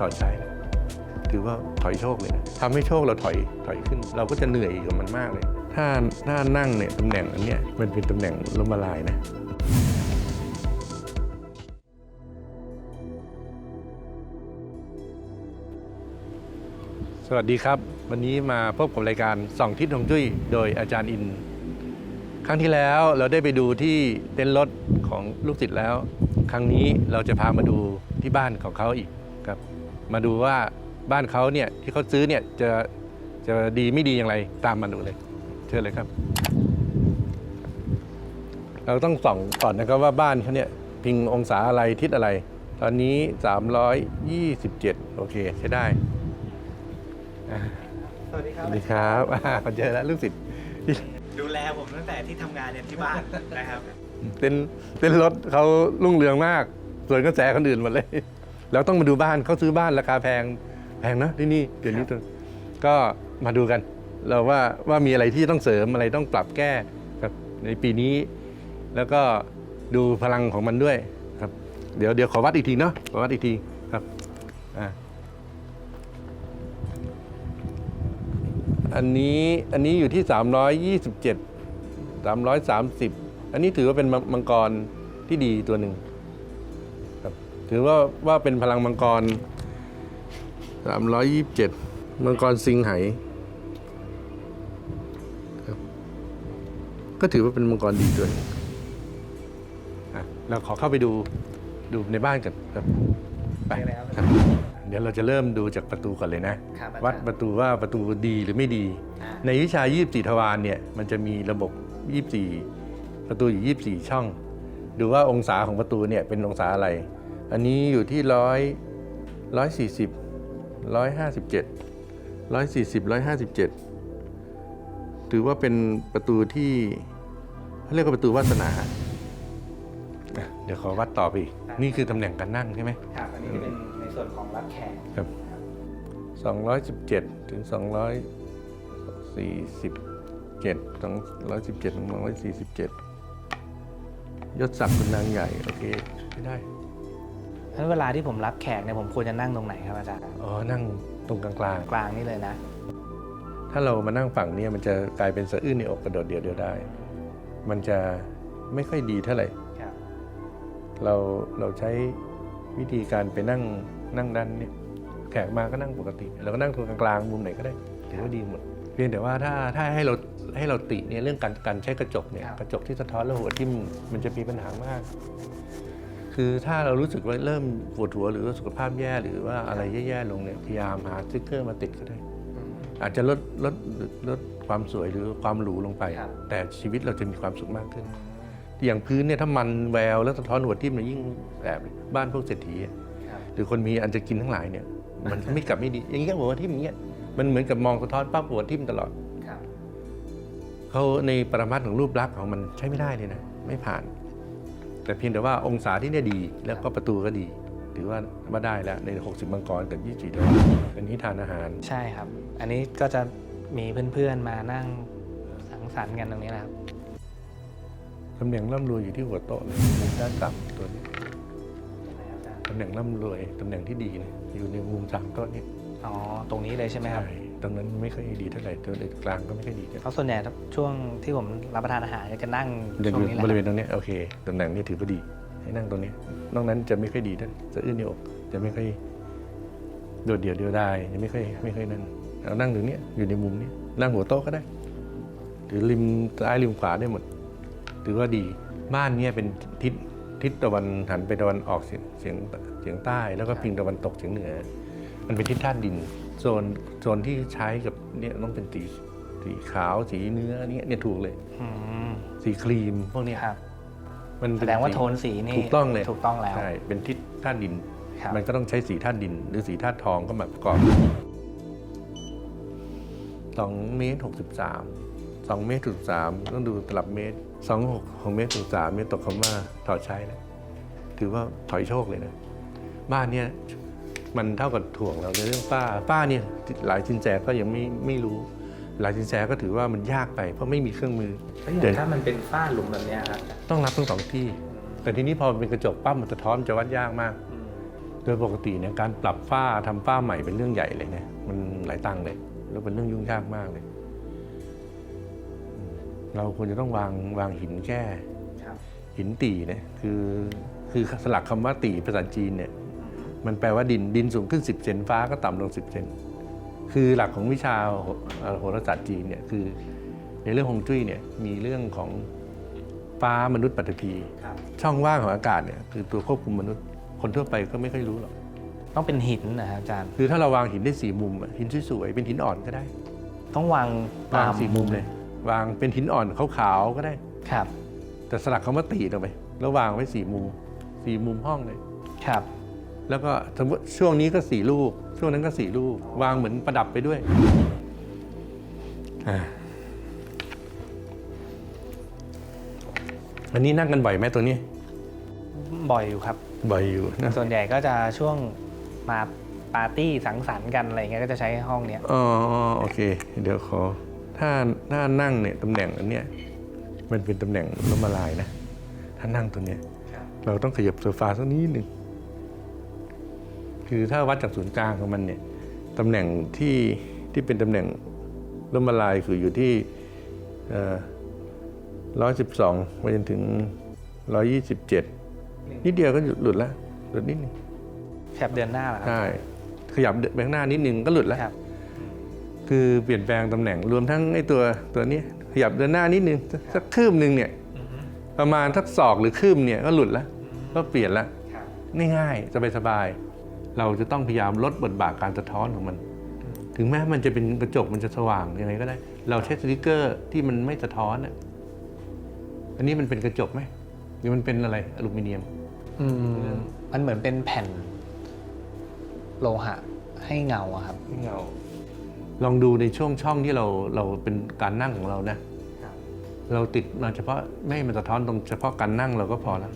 ถอดใช้นะถือว่าถอยโชคเลยนะทำให้โชคเราถอยถอยขึ้น เราก็จะเหนื่อยกับมันมากเลย ถ้าถ้านั่งเนี่ยตำแหน่งอันเนี้ยมันเป็นตำแหน่งล้มละลายนะสวัสดีครับ วันนี้มาพบกับรายการส่องทิศฮวงจุ้ยโดยอาจารย์อิน ครั้งที่แล้วเราได้ไปดูที่เต็นท์รถของลูกศิษย์แล้ว ครั้งนี้เราจะพามาดูที่บ้านของเขาอีก มาดูว่าบ้านเขาเนี่ยที่เขาซื้อเนี่ยจะจะดีไม่ดีอย่างไรตามมาดูเลย เชิญเลยครับ เราต้องส่องก่อนนะครับว่าบ้านเขาเนี่ยพิงองศาอะไรทิศอะไร ตอนนี้ 327 โอเค ใช้ได้ สวัสดีคสรับ วัสดีครับอ่ามาเจอแล้วลูกศิษย์ดูแลผมตั้งแต่ที่ทำงานเนี่ยที่บ้านนะครับเป็นเป็นรถเขารุ่งเรืองมากส่วนกระแสคนอื่นหมดเลย เราต้องมาดูบ้านเขาซื้อบ้านราคาแพงแพงนะที่นี่เดี๋ยวนี้ตัวก็มาดูกันเราว่าว่ามีอะไรที่ต้องเสริมอะไรต้องปรับแก้ครับในปีนี้ แล้วก็ดูพลังของมันด้วยครับ เดี๋ยวเดี๋ยวขอวัดอีกทีเนาะขอวัดอีกทีครับอ่าอันนี้อันนี้อยู่ที่ 327 330 อันนี้ถือว่าเป็นมังมังกรที่ดีตัวหนึ่งครับ ถือว่าว่าเป็นพลังมังกร 327 มังกรซิงไหครับก็ถือว่าเป็นมังกรดีตัวหนึงอะเราขอเข้าไปดูดูในบ้านกันครับไปไปแล้วครับ เดี๋ยวเราจะเริ่มดูจากประตูก่อนเลยนะครับอาจารย์วัดประตูว่าประตูดีหรือไม่ดีอ่าในวิชา 24 ทวารเนี่ยมันจะมีระบบ 24 ประตูอยู่ 24 ช่อง ดูว่าองศาของประตูเนี่ยเป็นองศาอะไร อันนี้อยู่ที่ร้อยร้อยสี่สิบร้อยห้าสิบเจ็ดร้อยสี่สิบร้อยห้าสิบเจ็ดถือว่าเป็นประตูที่เขาเรียกว่าประตูวาสนาอะเดี๋ยวขอวัดต่อไปอีก นี่คือตำแหน่งการนั่งใช่ไหมครับอันนี้จะเป็นในส่วนของรับแขกครับ217ถึง247 217ถึง247ยศศักดิ์เป็นนางใหญ่ โอเคไม่ได้ แล้วเวลาที่ผมรับแขกเนี่ยผมควรจะนั่งตรงไหนครับอาจารย์อ๋อนั่งตรงกลางกลางนี่เลยนะ ๆ ถ้าเรามานั่งฝั่งเนี้มันจะกลายเป็นสะอื้นในอกกระโดดเดี่ยวเดียวได้ มันจะไม่ค่อยดีเท่าไหร่ ครับ เราเราใช้วิธีการไปนั่งนั่งด้านเนี่ยแขกมาก็นั่งปกติเราก็นั่งตรงกลางๆมุมไหนก็ได้ถือว่าดีหมด เพียงแต่ว่าถ้าถ้าให้เราให้เราติเนี่ยเรื่องการการใช้กระจกเนี่ยกระจกที่สะท้อนแล้วหัวทิ่มมันจะมีปัญหามาก คือถ้าเรารู้สึกว่าเริ่มปวดหัวหรือว่าสุขภาพแย่หรือว่าอะไรแย่ๆลงเนี่ยพยายามหาสติ๊กเกอร์มาติดก็ได้ อาจจะลดลดลดความสวยหรือความหรูลงไปครับแต่ชีวิตเราจะมีความสุขมากขึ้น อย่างพื้นเนี่ยถ้ามันแววแล้วสะท้อนหัวทิ่มเนี่ยยิ่งแสบเลยบ้านพวกเศรษฐีอะครับหรือคนมีอันจะกินทั้งหลายเนี่ยมันไม่กลับไม่ดี อย่างเงี้ยหัวทิ่มอย่างเงี้ยมันเหมือนกับมองสะท้อนปั๊บหัวทิ่มตลอดครับเขาในปรมัตถ์ของรูปลักษณ์ของมันใช้ไม่ได้เลยนะ ไม่ผ่าน แต่เพียงแต่ว่าองศาที่เนี่ยดีแล้วก็ประตูก็ดี ถือว่าว่าได้แล้วใน 60 มังกรกับ24ดาวเป็นที่ทานอาหาร ใช่ครับ อันนี้ก็จะมีเพื่อนๆมานั่งสังสรรค์กันตรงนี้นะครับตำแหน่งร่ำรวยอยู่ที่หัวโต๊ะเลยมุมด้านต่ำตัวนี้ตำแหน่งร่ำรวยตำแหน่งที่ดีเนี่ยอยู่ในมุมสามโต๊ะนี้อ๋อตรงนี้เลยใช่ไหมครับต รงนั้นไม่ค่อยดีเท่าไหร่ตัวกลางก็ไม่ค่อยดีเท่าไหร่เพราะส่วนใหญ่ช่วงที่ผมรับประทานอาหารจะนั่งเดินตรงนี้แหละบริเวณตรงเนี้ยโอเคตำแหน่งนี้ถือว่าดีให้นั่งตรงนี้ นอกนั้นจะไม่ค่อยดีท่านสะอื้นในอกจะไม่ค่อยโดดเดี่ยวเดียวได้จะไม่ค่อยไม่ค่อยนั่นเรานั่งตรงเนี้ยอยู่ในมุมนี้นั่งหัวโต๊ะก็ได้ หรือริมซ้ายริมขวาได้หมดถือว่าดีบ้านเนี่ยเป็นทิศทิศตะวันหันไปตะวันออกเฉียงเฉียงเฉียงใต้ แล้วก็พิงตะวันตกเฉียงเหนือ มันเป็นทิศธาตุดินโซนโซนที่ใช้กับเนี่ยต้องเป็นสีสีขาวสีเนื้อเนี่ยเนี่ยถูกเลย อืมสีครีมพวกเนี้ยครับมันแสเป็ดงว่าสี โทนสีนี่ถูกต้องเลย ถูกต้องแล้ว ใช่เป็นทิศธาตุดิน ครับ มันก็ต้องใช้สีธาตุดิน หรือสีธาตุทองก็มาประกอบสองเมตรหกสิบสามสองเมตรถึงสามต้องดูตลับเมตรสองหกของเมตรถึงสามเนี่ยตกคำว่าถอดใช้แล้วถือว่าถอยโชคเลยนะ บ้านเนี่ย มันเท่ากับถ่วงเราในเรื่องป้า ป้าเนี่ยหลายชินแจก็ยังไม่ไม่รู้ หลายชินแจก็ถือว่ามันยากไป เพราะไม่มีเครื่องมือเดี๋ยวถ้ามันเป็นฝ้าหลุมแบบเนี้ยครับต้องรับทั้งสองที่ แต่ทีนี้พอมันเป็นกระจกปั๊บมันสะท้อนจะวัดยากมากอืมแดยปกติเนี่ยการปรับฝ้าทำฝ้าใหม่เป็นเรื่องใหญ่เลยนะมันหลายตังค์เลย แล้วเป็นเรื่องยุ่งยากมากเลยอืมเราควรจะต้องวางวางหินแก้ครับหินตีเนี่ยคือคือสลักคำว่าตีภาษาจีนเนี่ย มันแปลว่าดินดินสูงขึ้น 10 เซนฟ้าก็ต่ำลง 10 เซนคือหลักของวิชาโหเอ่อโหราศาสตร์จีนเนี่ยคือในเรื่องฮวงจุ้ยเนี่ยมีเรื่องของฟ้ามนุษย์ปัตภีครับช่องว่างของอากาศเนี่ยคือตัวควบคุมมนุษย์คนทั่วไปก็ไม่ค่อยรู้หรอกต้องเป็นหินนะครับอาจารย์คือถ้าเราวางหินได้สี่มุมอะหินสวยๆเป็นหินอ่อนก็ได้ ต้องวางวางสี่มุมเลย วางเป็นหินอ่อนขาวๆก็ได้ครับ แต่สลักคำว่าตีลงไปแล้ววางไว้สี่มุมสี่มุมห้องเลยครับ แล้วก็สมมติช่วงนี้ก็สี่ลูก ช่วงนั้นก็สี่ลูก วางเหมือนประดับไปด้วยอ่าอันนี้นั่งกันบ่อยไหมตัวนี้ บ่อยอยู่ครับ บ่อยอยู่นะส่วนใหญ่ก็จะช่วงมาปาร์ตี้สังสรรค์กันอะไรเงี้ยก็จะใช้ห้องเนี้ยอ๋อโอเค เดี๋ยวขอ ถ้าถ้านั่งเนี่ยตำแหน่งอันเนี้ยมันเป็นตำแหน่งล้มละลายนะ ถ้านั่งตัวเนี้ย เราต้องขยับโซฟาสักนิดหนึ่ง คือถ้าวัดจากศูนย์กลางของมันเนี่ยตำแหน่งที่ที่เป็นตำแหน่งล้มละลายคืออยู่ที่ร้อยสิบสองไปจนถึงร้อยี่สิบเจ็ดนิดเดียวก็หลุดแล้วหลุดนิดหนึงแคบเดือนหน้าเหรอครัใช่ขยับไปข้างหน้านิดหนึงก็หลุดแล้วครับคือเปลี่ยนแปลงตำแหน่งรวมทั้งไอ้ตัวตัวนี้ขยับเดินหน้านิดนึงสักสักคืบหนึ่งเนี่ยประมาณทักศอกหรือคืบเนี่ยก็หลุดแล้วก็เปลี่ยนแล้วครับง่ายๆสบายๆ เราจะต้องพยายามลดบทบาทการสะท้อนของมัน ถึงแม้มันจะเป็นกระจกมันจะสว่างยังไงก็ได้ เราใช้สติกเกอร์ที่มันไม่สะท้อนอะอันนี้มันเป็นกระจกไหมหรือมันเป็นอะไรอลูมิเนียมอืมมันเหมือนเป็นแผ่น โลหะให้เงาอะครับเงา ลองดูในช่วงช่องที่เราเราเป็นการนั่งของเรานะเราติดมาเฉพาะไม่ให้มันสะท้อนตรงเฉพาะการนั่งเราก็พอแล้ว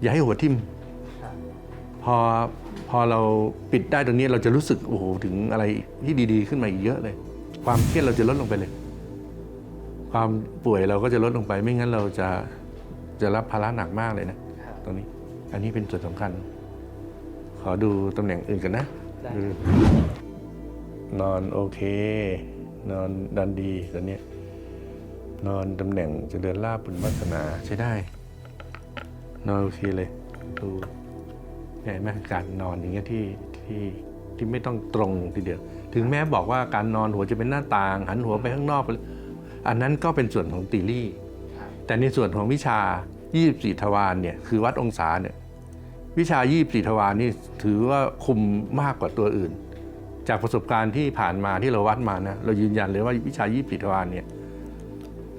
อย่าให้หัวทิ่มครับ พอพอเราปิดได้ตรงนี้เราจะรู้สึกโอ้โหถึงอะไรที่ดีๆ ขึ้นมาอีกเยอะเลย ความเครียดเราจะลดลงไปเลย ความป่วยเราก็จะลดลงไป ไม่งั้นเราจะจะรับภาระหนักมากเลยนะตรงนี้ อันนี้เป็นส่วนสำคัญ ขอดูตำแหน่งอื่นกันนะนอนโอเค นอนดันดีตอนนี้ นอนตำแหน่งจะเดินลาบบุญวัฒนาใช้ได้ นอนโอเคเลยดู เห็นไหมการนอนอย่างเงี้ยที่ที่ที่ไม่ต้องตรงทีเดียว ถึงแม้บอกว่าการนอนหัวจะเป็นหน้าต่าง หันหัวไปข้างนอกไปอันนั้นก็เป็นส่วนของตีรี่ แต่ในส่วนของวิชา 24 ทวารเนี่ยคือวัดองศาเนี่ยวิชา 24 ทวารนี่ถือว่าคุมมากกว่าตัวอื่น จากประสบการณ์ที่ผ่านมาที่เราวัดมานะเรายืนยันเลยว่าวิชา 24 ทวารเนี่ย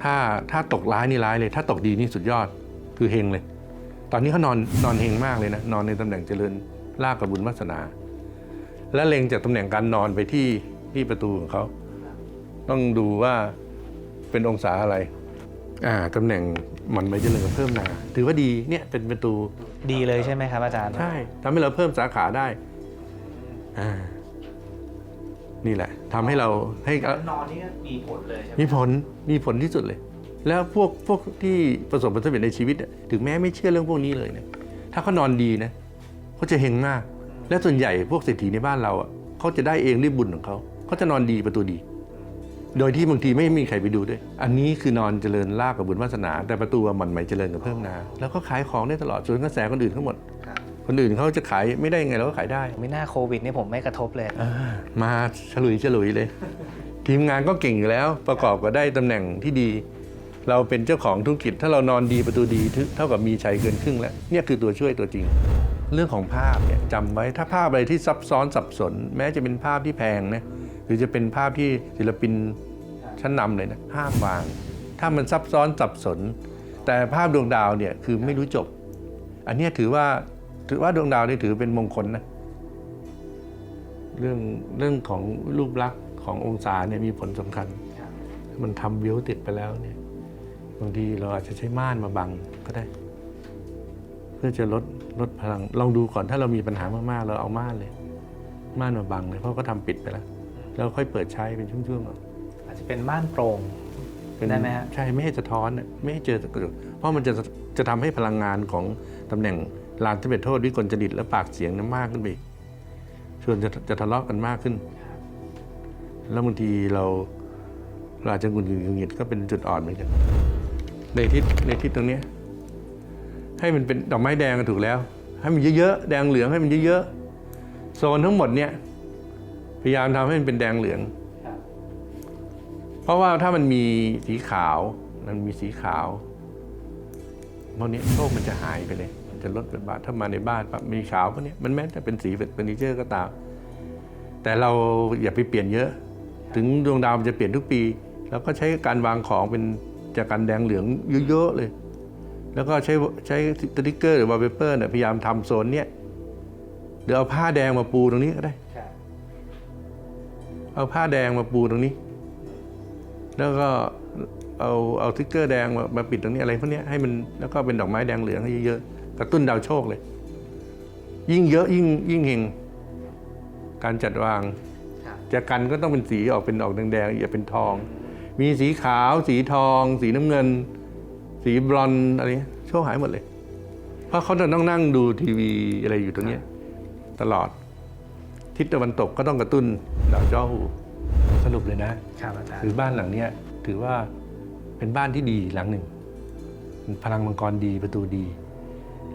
ถ้าถ้าตกร้ายนี่ร้ายเลย ถ้าตกดีนี่สุดยอดคือเฮงเลย ตอนนี้เขานอนนอนเฮงมากเลยนะ นอนในตำแหน่งเจริญลาบกับบุญวาสนา และเล็งจากตำแหน่งการนอนไปที่ที่ประตูของเขา ต้องดูว่าเป็นองศาอะไร อ่าตำแหน่งหมันไปเจริญกับเพิ่มนา ถือว่าดีเนี่ยเป็นประตูดีเลยใช่ไหมครับอาจารย์ ใช่ทำให้เราเพิ่มสาขาได้อ่านี่แหละทำให้เราให้นอนนี่มีผลเลยใช่ไหมมีผลมีผลที่สุดเลย แล้วพวกพวกที่ประสบผลสำเร็จในชีวิตอะถึงแม้ไม่เชื่อเรื่องพวกนี้เลยเนี่ยถ้าเขานอนดีนะเขาจะเฮงมาก และส่วนใหญ่พวกเศรษฐีในบ้านเราอะเขาจะได้เองด้วยบุญของเขาเขาจะนอนดีประตูดี โดยที่บางทีไม่มีใครไปดูด้วย อันนี้คือนอนเจริญลาบกับบุญวาสนา แต่ประตูอะหมันไหมเจริญกับเพิ่มนา แล้วก็ขายของได้ตลอดส่วนกระแสคนอื่นทั้งหมดครับคนอื่นเขาจะขายไม่ได้ยังไงเราก็ขายได้ไม่น่าโควิดนี่ผมไม่กระทบเลยอ่ามาฉลุยฉลุยเลย ทีมงานก็เก่งอยู่แล้วประกอบกับได้ตำแหน่งที่ดี เราเป็นเจ้าของธุรกิจ ถ้าเรานอนดีประตูดีเท่ากับมีชัยเกินครึ่งแล้วเนี่ยคือตัวช่วยตัวจริง เรื่องของภาพเนี่ยจำไว้ถ้าภาพอะไรที่ซับซ้อนสับสน แม้จะเป็นภาพที่แพงนะหรือจะเป็นภาพที่ศิลปินชั้นนำเลยนะห้ามวาง ถ้ามันซับซ้อนสับสน แต่ภาพดวงดาวเนี่ยคือไม่รู้จบ อันนี้ถือว่าถือว่าดวงดาวนี่ถือเป็นมงคลนะเรื่องเรื่องของรูปลักษณ์ขององศาเนี่ยมีผลสำคัญ มันทำวิวติดไปแล้วเนี่ย บางทีเราอาจจะใช้ม่านมาบังก็ได้ เพื่อจะลดลดพลังลองดูก่อนถ้าเรามีปัญหามากๆ เราเอาม่านเลย ม่านมาบังเลยเพราะก็ทำปิดไปแล้วแล้วค่อยเปิดใช้เป็นช่วงๆเอาอาจจะเป็นม่านโปร่งเป็นได้ไหมฮะใช่ไม่ให้สะท้อนน่ะไม่ให้เจอกระจกเพราะมันจะจะทำให้พลังงานของตำแหน่งลานที่เป็นโทษวิกลจริตและปากเสียงนั้นมากขึ้นไปอีกชวนจะจะทะเลาะกันมากขึ้น แล้วบางทีเราเราอาจจะหงุดหงิดหงุดหงิดก็เป็นจุดอ่อนเหมือนกัน ในทิศในทิศตรงเนี้ยให้มันเป็นดอกไม้แดงก็ถูกแล้ว ให้มันเยอะๆแดงเหลืองให้มันเยอะๆโซนทั้งหมดเนี่ยพยายามทำให้มันเป็นแดงเหลือง เพราะว่าถ้ามันมีสีขาวมันมีสีขาวพวกนี้โชคมันจะหายไปเลย มันจะลดบทบาทถ้ามาในบ้านปั๊บมีขาวพวกนี้มันแม้แต่เป็นสีเฟอร์นิเจอร์ก็ตาม แต่เราอย่าไปเปลี่ยนเยอะ ถึงดวงดาวมันจะเปลี่ยนทุกปีเราก็ใช้การวางของเป็น จากการแดงเหลืองเยอะๆเลย แล้วก็ใช้ใช้สติ๊กเกอร์หรือวอลเปเปอร์เนี่ยพยายามทำโซนเนี้ยเดี๋ยวเอาผ้าแดงมาปูตรงนี้ก็ได้ เอาผ้าแดงมาปูตรงนี้ แล้วก็เอาเอาสติ๊กเกอร์แดงมามาปิดตรงนี้อะไรพวกเนี้ยให้มันแล้วก็เป็นดอกไม้แดงเหลืองให้เยอะๆกระตุ้นดาวโชคเลย ยิ่งเยอะยิ่งยิ่งเฮงการจัดวางครับจะกันก็ต้องเป็นสีออกเป็นออกแดงๆอย่าเป็นทอง มีสีขาว สีทอง สีน้ำเงิน สีบรอนซ์อะไรเงี้ยโชคหายหมดเลย เพราะเขาจะต้องนั่งดูทีวีอะไรอยู่ตรงเนี้ยตลอด ทิศตะวันตกก็ต้องกระตุ้นดาวเจ้าหูสรุปเลยนะครับอาจารย์คือบ้านหลังเนี้ยถือว่าเป็นบ้านที่ดีหลังหนึ่ง พลังมังกรดีประตูดี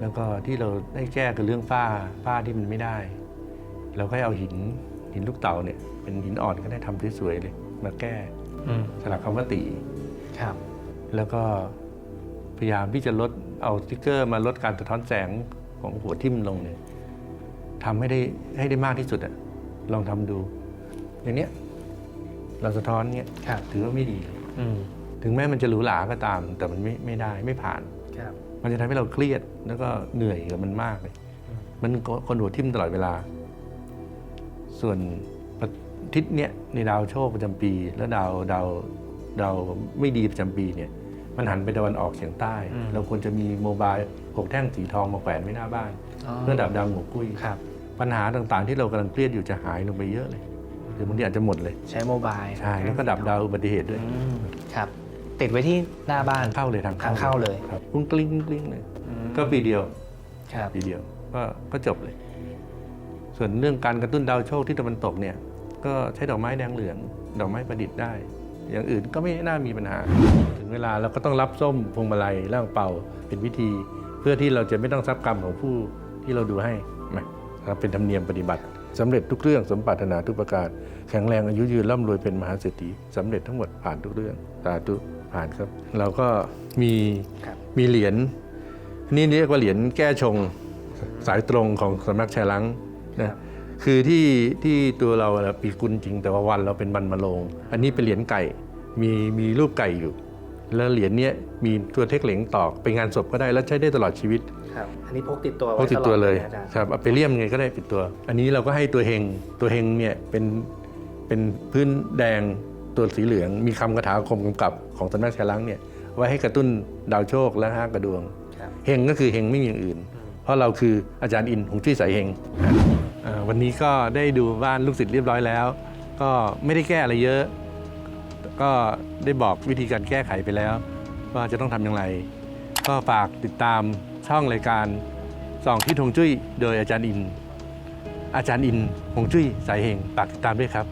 แล้วก็ที่เราได้แก้คือเรื่องฝ้าฝ้าที่มันไม่ได้ เราก็ให้เอาหินหินลูกเต่าเนี่ย เป็นหินอ่อนก็ได้ทำสวยๆเลย มาแก้อืม สลักคำว่าตีครับ แล้วก็พยายามที่จะลดเอาสติ๊กเกอร์มาลดการสะท้อนแสงของหัวทิ่มลงเนี่ยทำให้ได้ให้ได้มากที่สุดอะลองทำดู อย่างเนี้ยเราสะท้อนเนี่ยครับถือว่าไม่ดีอืมถึงแม้มันจะหรูหราก็ตาม แต่มันไม่ไม่ได้ไม่ผ่านครับมันจะทำให้เราเครียดแล้วก็เหนื่อยกับมันมากเลย มันคนหัวทิ่มตลอดเวลา ส่วน ทิศเนี้ยในดาวโชคประจำปี แล้วดาวดาวดาวไม่ดีประจำปีเนี่ยมันหันไปตะวันออกเฉียงใต้อืมเราควรจะมีโมบายหกแท่งสีทองมาแขวนไว้หน้าบ้านเพื่อดับดาวหัวกุ้ยครับปัญหาต่างๆ ที่เรากำลังเครียดอยู่จะหายลงไปเยอะเลยหรือบางทีอาจจะหมดเลย ใช้โมบายใช่แล้วก็ดับดาวอุบัติเหตุด้วยอืมครับ ติดไว้ที่หน้าบ้านทางเข้าเลยทางทางเข้าเลยครับกุ้งกลิ้งกุ้งกลิ้งเลยอืมก็ปีเดียวครับปีเดียวก็ก็จบเลย ส่วนเรื่องการกระตุ้นดาวโชคที่ตะวันตกเนี่ย ก็ใช้ดอกไม้แดงเหลือง ดอกไม้ประดิษฐ์ได้ อย่างอื่นก็ไม่น่ามีปัญหา ถึงเวลาเราก็ต้องรับส้มพวงมาลัยล่างเป่าเป็นพิธี เพื่อที่เราจะไม่ต้องทรับกรรมของผู้ที่เราดูให้นะครับเป็นธรรมเนียมปฏิบัติสำเร็จทุกเรื่องสมปรารถนาทุกประการ แข็งแรงอายุยืนร่ำรวยเป็นมหาเศรษฐีสำเร็จทั้งหมดผ่านทุกเรื่องสาธุผ่านครับ เราก็มีครับมีเหรียญนี่เรียกว่าเหรียญแก้ชงสายตรงของสำนักชัยลังนะ คือที่ที่ตัวเราอะปีกุลจริง แต่ว่าวันเราเป็นวันมะโรงอันนี้เป็นเหรียญไก่มีมีรูปไก่อยู่ แล้วเหรียญเนี้ยมีตัวเทคเหลงตอกไปงานศพก็ได้แล้วใช้ได้ตลอดชีวิตครับอันนี้พกติดตัวพไว้กติดตัวเลยนะอาจารย์ครับเอาไปเลี่ยมไงก็ได้ติดตัว อันนี้เราก็ให้ตัวเฮงตัวเฮงเนี่ยเป็นเป็นพื้นแดงตัวสีเหลือง มีคำคาถาอาคมกำกับของสำนักชัยลังเนี่ยไว้ให้กระตุ้นดาวโชคและห้ากระดวงครับเฮงก็คือเฮงไม่มีอย่างอื่น เพราะเราคืออาจารย์อินหงจุ้ยสายเฮงอ่า วันนี้ก็ได้ดูบ้านลูกศิษย์เรียบร้อยแล้ว ก็ไม่ได้แก้อะไรเยอะ ก็ได้บอกวิธีการแก้ไขไปแล้ว ว่าจะต้องทำอย่างไร ก็ฝากติดตามช่องรายการส่องที่ทงจุ้ยโดยอาจารย์อิน อาจารย์อินหงจุ้ยสายเฮงฝากติดตามด้วยครับ